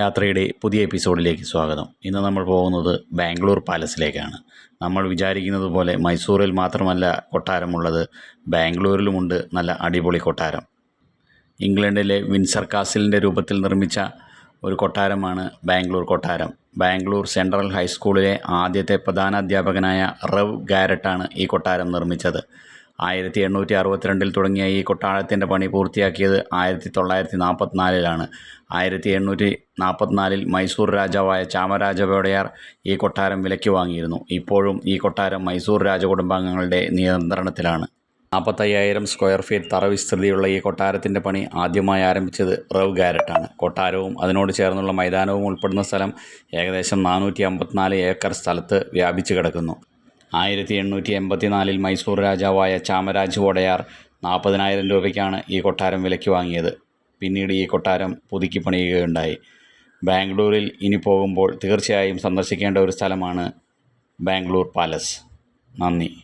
യാത്രയുടെ പുതിയ എപ്പിസോഡിലേക്ക് സ്വാഗതം. ഇന്ന് നമ്മൾ പോകുന്നത് ബാംഗ്ലൂർ പാലസിലേക്കാണ്. നമ്മൾ വിചാരിക്കുന്നത് പോലെ മൈസൂരിൽ മാത്രമല്ല കൊട്ടാരമുള്ളത് ബാംഗ്ലൂരിലുമുണ്ട് നല്ല അടിപൊളി കൊട്ടാരം. ഇംഗ്ലണ്ടിലെ വിൻസർ കാസിലിന്റെ രൂപത്തിൽ നിർമ്മിച്ച ഒരു കൊട്ടാരമാണ് ബാംഗ്ലൂർ കൊട്ടാരം. ബാംഗ്ലൂർ സെൻട്രൽ ഹൈസ്കൂളിലെ ആദ്യത്തെ പ്രധാന അധ്യാപകനായ റവ് ഗാരറ്റാണ് ഈ കൊട്ടാരം നിർമ്മിച്ചത്. ആയിരത്തി എണ്ണൂറ്റി അറുപത്തിരണ്ടിൽ തുടങ്ങിയ ഈ കൊട്ടാരത്തിന്റെ പണി പൂർത്തിയാക്കിയത് ആയിരത്തി തൊള്ളായിരത്തി നാൽപ്പത്തിനാലിലാണ് ആയിരത്തി എണ്ണൂറ്റി നാൽപ്പത്തിനാലിൽ മൈസൂർ രാജാവായ ചാമരാജ വോഡയാർ ഈ കൊട്ടാരം വിലയ്ക്ക് വാങ്ങിയിരുന്നു. ഇപ്പോഴും ഈ കൊട്ടാരം മൈസൂർ രാജകുടുംബാംഗങ്ങളുടെ നിയന്ത്രണത്തിലാണ്. നാൽപ്പത്തയ്യായിരം സ്ക്വയർ ഫീറ്റ് തറ വിസ്തൃതിയുള്ള ഈ കൊട്ടാരത്തിന്റെ പണി ആദ്യമായി ആരംഭിച്ചത് റവ് ഗാരറ്റാണ്. കൊട്ടാരവും അതിനോട് ചേർന്നുള്ള മൈതാനവും ഉൾപ്പെടുന്ന സ്ഥലം ഏകദേശം നാനൂറ്റി ഏക്കർ സ്ഥലത്ത് വ്യാപിച്ചു കിടക്കുന്നു. ആയിരത്തി എണ്ണൂറ്റി എൺപത്തിനാലിൽ മൈസൂർ രാജാവായ ചാമരാജ് വോഡയാർ നാൽപ്പതിനായിരം രൂപയ്ക്കാണ് ഈ കൊട്ടാരം വിലയ്ക്ക് വാങ്ങിയത്. പിന്നീട് ഈ കൊട്ടാരം പുതുക്കി പണിയുകയുണ്ടായി. ബാംഗ്ലൂരിൽ ഇനി പോകുമ്പോൾ തീർച്ചയായും സന്ദർശിക്കേണ്ട ഒരു സ്ഥലമാണ് ബാംഗ്ലൂർ പാലസ്. നന്ദി.